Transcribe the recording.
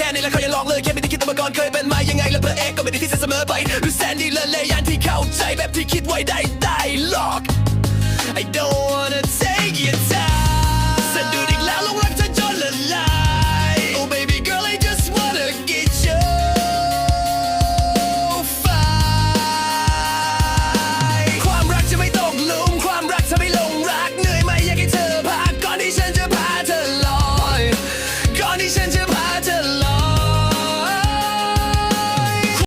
แค่นี้แล้วเขายังลองเลยแค่ไม่ได้คิดมาก่อนเคยเป็นมายังไงแล้วเพอเอกก็ไม่ได้ที่จะเสมอไปหรืแสนดีเลยเลยยันที่เข้าใจแบบที่คิดไว้ได้ได้หรอ